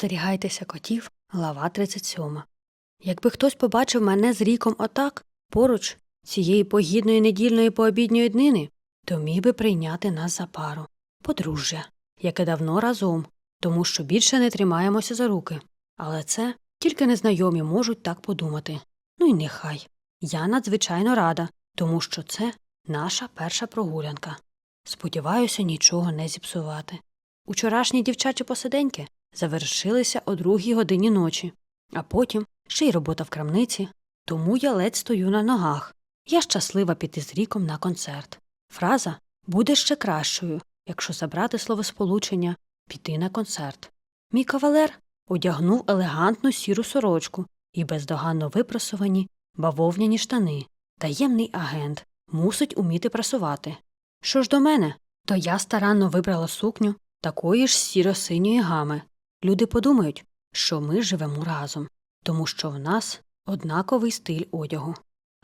Остерігайтеся котів, глава 37. Якби хтось побачив мене з ріком отак, поруч цієї погідної недільної пообідньої днини, то міг би прийняти нас за пару, подружжя, яке давно разом, тому що більше не тримаємося за руки. Але це тільки незнайомі можуть так подумати. Ну й нехай. Я надзвичайно рада, тому що це наша перша прогулянка. Сподіваюся, нічого не зіпсувати. Учорашні дівчачі посиденьки завершилися о другій годині ночі, а потім ще й робота в крамниці, тому я ледь стою на ногах. Я щаслива піти з ріком на концерт. Фраза буде ще кращою, якщо забрати словосполучення піти на концерт. Мій кавалер одягнув елегантну сіру сорочку і бездоганно випрасувані бавовняні штани. Таємний агент мусить уміти прасувати. Що ж до мене, то я старанно вибрала сукню такої ж сіро-синьої гами. Люди подумають, що ми живемо разом, тому що в нас однаковий стиль одягу.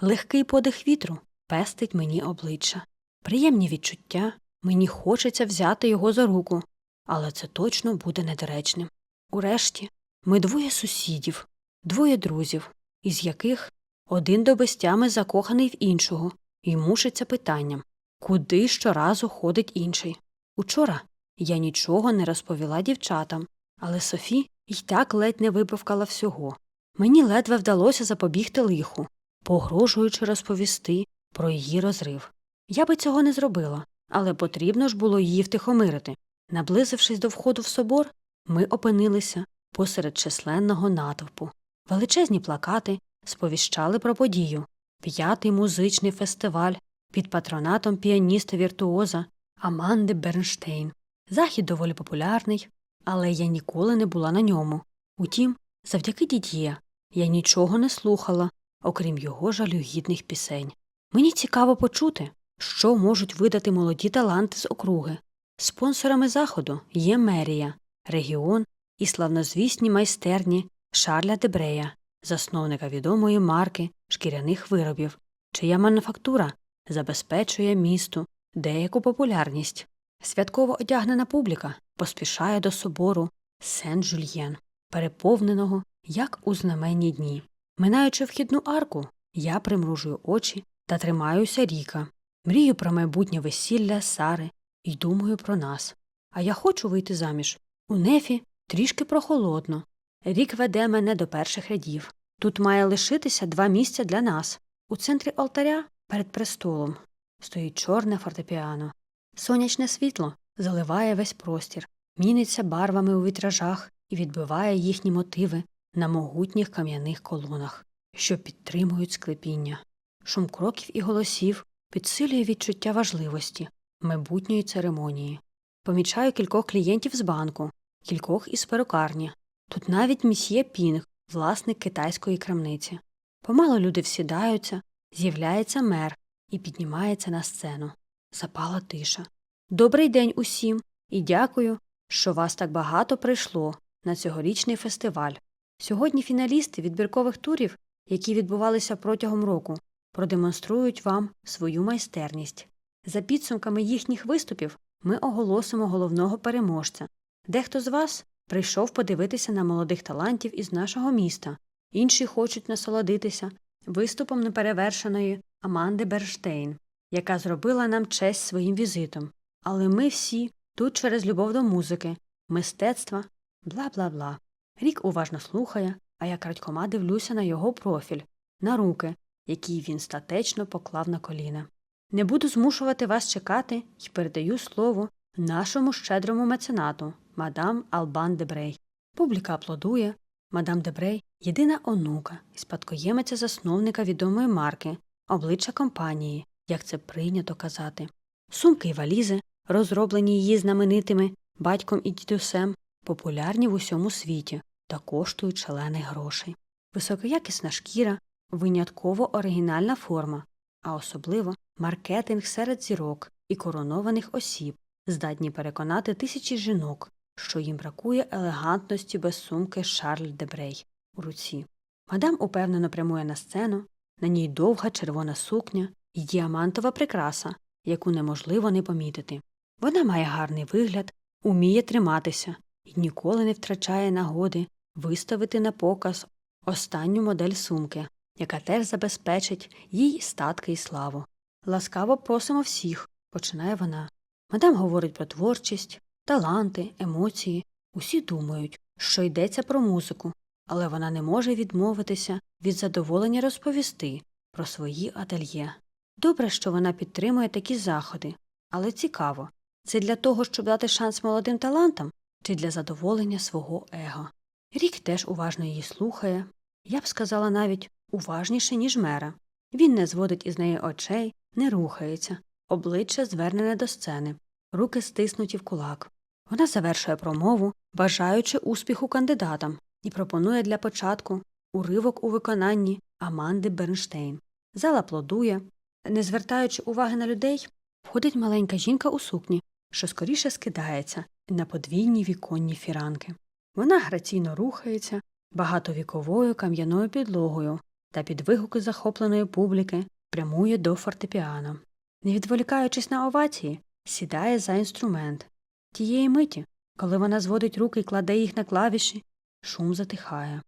Легкий подих вітру пестить мені обличчя. Приємні відчуття, мені хочеться взяти його за руку, але це точно буде недоречним. Урешті, ми двоє сусідів, двоє друзів, із яких один до безтями закоханий в іншого і мушиться питанням куди щоразу ходить інший. Учора я нічого не розповіла дівчатам, але Софі й так ледь не випивкала всього. Мені ледве вдалося запобігти лиху, погрожуючи розповісти про її розрив. Я би цього не зробила, але потрібно ж було її втихомирити. Наблизившись до входу в собор, ми опинилися посеред численного натовпу. Величезні плакати сповіщали про подію п'ятий музичний фестиваль під патронатом піаніста віртуоза Аманди Бернштейн. Захід доволі популярний, але я ніколи не була на ньому. Утім, завдяки дід'є я нічого не слухала, окрім його жалюгідних пісень. Мені цікаво почути, що можуть видати молоді таланти з округи. Спонсорами заходу є мерія, регіон і славнозвісні майстерні Шарля Дебрея, засновника відомої марки шкіряних виробів, чия мануфактура забезпечує місту деяку популярність. Святково одягнена публіка поспішає до собору Сен Жульєн, переповненого, як у знаменні дні. Минаючи вхідну арку, я примружую очі та тримаюся ріка. Мрію про майбутнє весілля Сари і думаю про нас. А я хочу вийти заміж. У нефі трішки прохолодно. Рік веде мене до перших рядів. Тут має лишитися два місця для нас. У центрі алтаря перед престолом стоїть чорне фортепіано. Сонячне світло заливає весь простір, міниться барвами у вітражах і відбиває їхні мотиви на могутніх кам'яних колонах, що підтримують склепіння. Шум кроків і голосів підсилює відчуття важливості майбутньої церемонії. Помічаю кількох клієнтів з банку, кількох із перукарні. Тут навіть місьє Пінг, власник китайської крамниці. Помало люди всідаються, з'являється мер і піднімається на сцену. Запала тиша. Добрий день усім і дякую, що вас так багато прийшло на цьогорічний фестиваль. Сьогодні фіналісти відбіркових турів, які відбувалися протягом року, продемонструють вам свою майстерність. За підсумками їхніх виступів ми оголосимо головного переможця. Дехто з вас прийшов подивитися на молодих талантів із нашого міста, інші хочуть насолодитися виступом неперевершеної Аманди Берштейн, яка зробила нам честь своїм візитом. Але ми всі тут через любов до музики, мистецтва, бла бла бла. Рік уважно слухає, а я крадькома дивлюся на його профіль, на руки, які він статечно поклав на коліна. Не буду змушувати вас чекати і передаю слово нашому щедрому меценату, мадам Албан Дебрей. Публіка аплодує. Мадам Дебрей єдина онука і спадкоємиця засновника відомої марки, обличчя компанії, як це прийнято казати. Сумки й валізи, розроблені її знаменитими батьком і дідусем, популярні в усьому світі та коштують шалених грошей. Високоякісна шкіра, винятково оригінальна форма, а особливо маркетинг серед зірок і коронованих осіб, здатні переконати тисячі жінок, що їм бракує елегантності без сумки Шарль Дебрей у руці. Мадам упевнено прямує на сцену, на ній довга червона сукня і діамантова прикраса, яку неможливо не помітити. Вона має гарний вигляд, уміє триматися, і ніколи не втрачає нагоди виставити на показ останню модель сумки, яка теж забезпечить їй статки і славу. Ласкаво просимо всіх, починає вона. Мадам говорить про творчість, таланти, емоції. Усі думають, що йдеться про музику, але вона не може відмовитися від задоволення розповісти про свої ательє. Добре, що вона підтримує такі заходи, але цікаво це для того, щоб дати шанс молодим талантам чи для задоволення свого его. Рік теж уважно її слухає, я б сказала навіть уважніше, ніж мера. Він не зводить із неї очей, не рухається, обличчя звернене до сцени, руки стиснуті в кулак. Вона завершує промову, бажаючи успіху кандидатам, і пропонує для початку уривок у виконанні Аманди Бернштейн. Зал аплодує. Не звертаючи уваги на людей, входить маленька жінка у сукні, що скоріше скидається на подвійні віконні фіранки. Вона граційно рухається багатовіковою кам'яною підлогою та під вигуки захопленої публіки прямує до фортепіано. Не відволікаючись на овації, сідає за інструмент. Тієї миті, коли вона зводить руки і кладе їх на клавіші, шум затихає.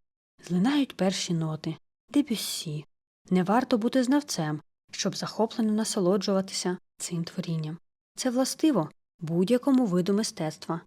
Злинають перші ноти дебюссі. Не варто бути знавцем, щоб захоплено насолоджуватися цим творінням. Це властиво будь-якому виду мистецтва.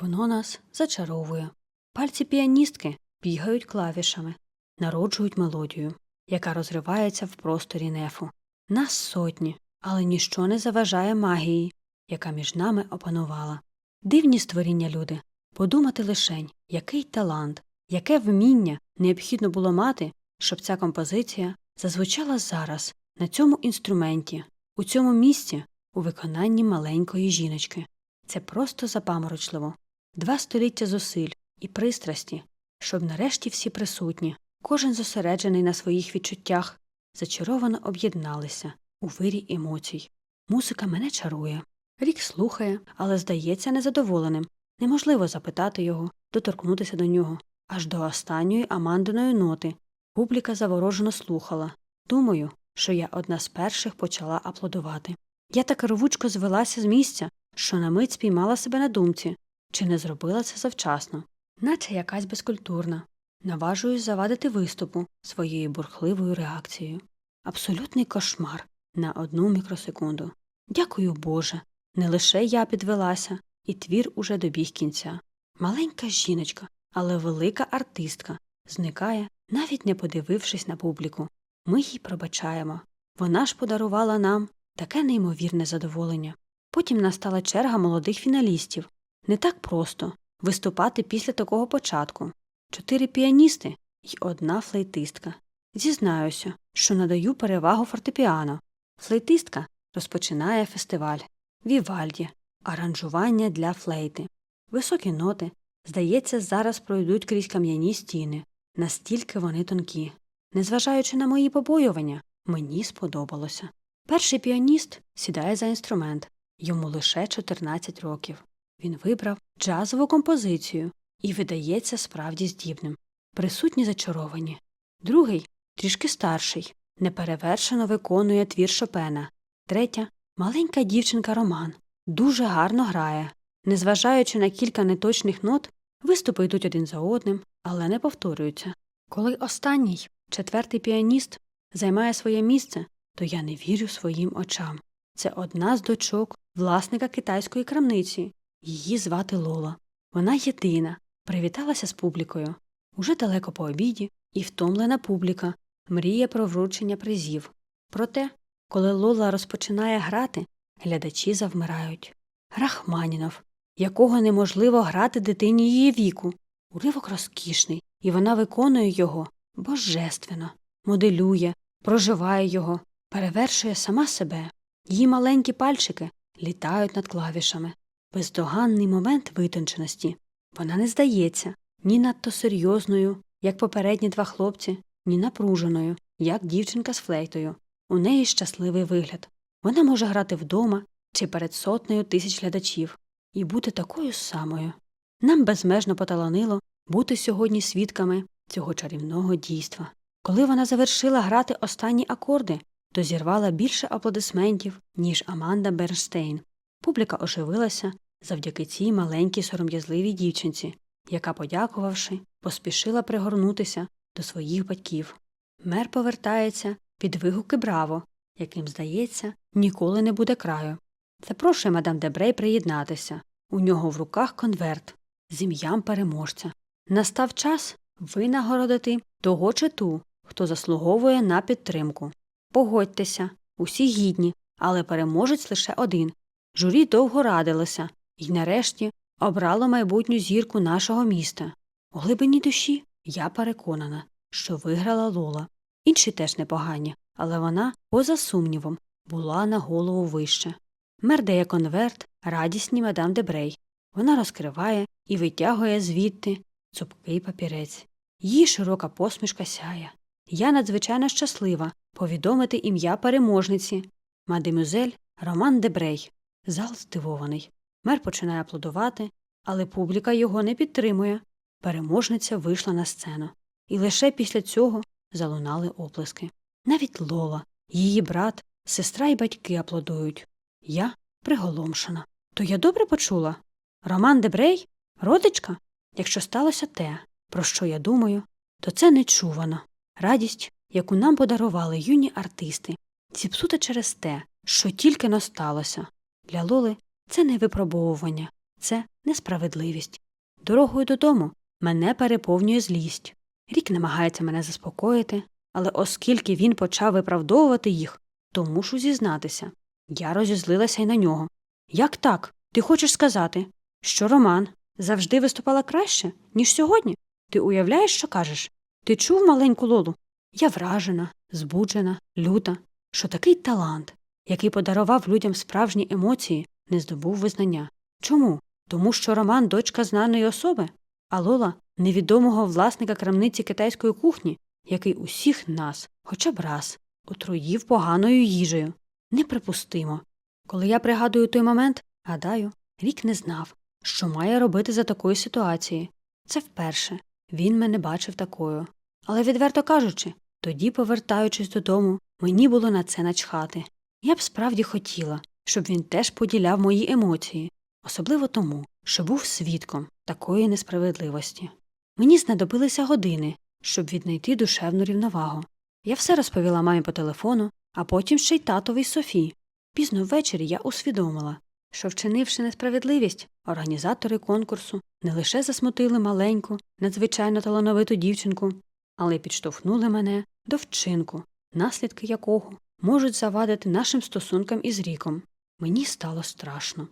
Воно нас зачаровує. Пальці піаністки бігають клавішами, народжують мелодію, яка розривається в просторі нефу. Нас сотні, але ніщо не заважає магії, яка між нами опанувала. Дивні створіння люди. Подумати лишень, який талант, яке вміння необхідно було мати, щоб ця композиція зазвучала зараз, на цьому інструменті, у цьому місці, у виконанні маленької жіночки. Це просто запаморочливо. Два століття зусиль і пристрасті, щоб нарешті всі присутні, кожен зосереджений на своїх відчуттях, зачаровано об'єдналися у вирі емоцій. Музика мене чарує. Рік слухає, але здається незадоволеним. Неможливо запитати його, доторкнутися до нього. Аж до останньої Амандиної ноти. Публіка заворожено слухала. Думаю, що я одна з перших почала аплодувати. Я так рвучко звелася з місця, що на мить спіймала себе на думці, чи не зробила це завчасно, наче якась безкультурна. Наважуюсь завадити виступу своєю бурхливою реакцією. Абсолютний кошмар на одну мікросекунду. Дякую Боже. Не лише я підвелася, і твір уже добіг кінця. Маленька жіночка, але велика артистка, зникає, навіть не подивившись на публіку. Ми їй пробачаємо. Вона ж подарувала нам таке неймовірне задоволення. Потім настала черга молодих фіналістів. Не так просто виступати після такого початку. Чотири піаністи і одна флейтистка. Зізнаюся, що надаю перевагу фортепіано. Флейтистка розпочинає фестиваль Вівальді, аранжування для флейти. Високі ноти, здається, зараз пройдуть крізь кам'яні стіни, настільки вони тонкі. Незважаючи на мої побоювання, мені сподобалося. Перший піаніст сідає за інструмент, йому лише 14 років. Він вибрав джазову композицію і видається справді здібним. Присутні зачаровані. Другий трішки старший, неперевершено виконує твір Шопена. Третя маленька дівчинка Роман. Дуже гарно грає. Незважаючи на кілька неточних нот, виступи йдуть один за одним, але не повторюються. Коли останній, четвертий піаніст, займає своє місце, то я не вірю своїм очам. Це одна з дочок власника китайської крамниці. Її звати Лола. Вона єдина, привіталася з публікою. Уже далеко по обіді, і втомлена публіка мріє про вручення призів. Проте, коли Лола розпочинає грати, глядачі завмирають. Рахманінов, якого неможливо грати дитині її віку. Уривок розкішний, і вона виконує його божественно, моделює, проживає його, перевершує сама себе. Її маленькі пальчики літають над клавішами. Бездоганний момент витонченості. Вона не здається ні надто серйозною, як попередні два хлопці, ні напруженою, як дівчинка з флейтою. У неї щасливий вигляд. Вона може грати вдома чи перед сотнею тисяч глядачів і бути такою самою. Нам безмежно поталанило бути сьогодні свідками цього чарівного дійства. Коли вона завершила грати останні акорди, то зірвала більше аплодисментів, ніж Аманда Бернштейн. Публіка оживилася, завдяки цій маленькій сором'язливій дівчинці, яка, подякувавши, поспішила пригорнутися до своїх батьків. Мер повертається під вигуки Браво, яким, здається, ніколи не буде краю. Запрошує мадам Дебрей приєднатися. У нього в руках конверт з ім'ям переможця. Настав час винагородити того чи ту, хто заслуговує на підтримку. Погодьтеся, усі гідні, але переможець лише один. Журі довго радилося і, нарешті, обрало майбутню зірку нашого міста. У глибині душі я переконана, що виграла Лола. Інші теж непогані, але вона, поза сумнівом, була на голову вище. Мер конверт радісній мадам Дебрей. Вона розкриває і витягує звідти цупкий папірець. Її широка посмішка сяє. Я надзвичайно щаслива повідомити ім'я переможниці мадемюзель Роман Дебрей. Зал здивований. Мер починає аплодувати, але публіка його не підтримує. Переможниця вийшла на сцену. І лише після цього залунали оплески. Навіть Лола, її брат, сестра і батьки аплодують. Я приголомшена. То я добре почула? Роман Дебрей? Родичка? Якщо сталося те, про що я думаю, то це нечувано. Радість, яку нам подарували юні артисти, зіпсута через те, що тільки но сталося. Для Лоли це не випробовування, це несправедливість. Дорогою додому мене переповнює злість. Рік намагається мене заспокоїти, але оскільки він почав виправдовувати їх, то мушу зізнатися. Я розізлилася й на нього. Як так? Ти хочеш сказати, що Роман завжди виступала краще, ніж сьогодні? Ти уявляєш, що кажеш? Ти чув маленьку Лолу? Я вражена, збуджена, люта, що такий талант, який подарував людям справжні емоції, не здобув визнання. Чому? Тому що Роман дочка знаної особи, а Лола невідомого власника крамниці китайської кухні, який усіх нас, хоча б раз, отруїв поганою їжею. Неприпустимо. Коли я пригадую той момент, гадаю, рік не знав, що має робити за такої ситуації. Це вперше. Він мене бачив такою. Але, відверто кажучи, тоді, повертаючись додому, мені було на це начхати. Я б справді хотіла, щоб він теж поділяв мої емоції, особливо тому, що був свідком такої несправедливості. Мені знадобилися години, щоб віднайти душевну рівновагу. Я все розповіла мамі по телефону, а потім ще й татові Софії. Пізно ввечері я усвідомила, що, вчинивши несправедливість, організатори конкурсу не лише засмутили маленьку, надзвичайно талановиту дівчинку, але підштовхнули мене до вчинку, наслідки якого можуть завадити нашим стосункам із ріком. Мені стало страшно.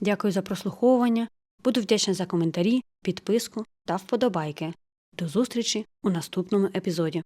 Дякую за прослуховування. Буду вдячна за коментарі, підписку та вподобайки. До зустрічі у наступному епізоді.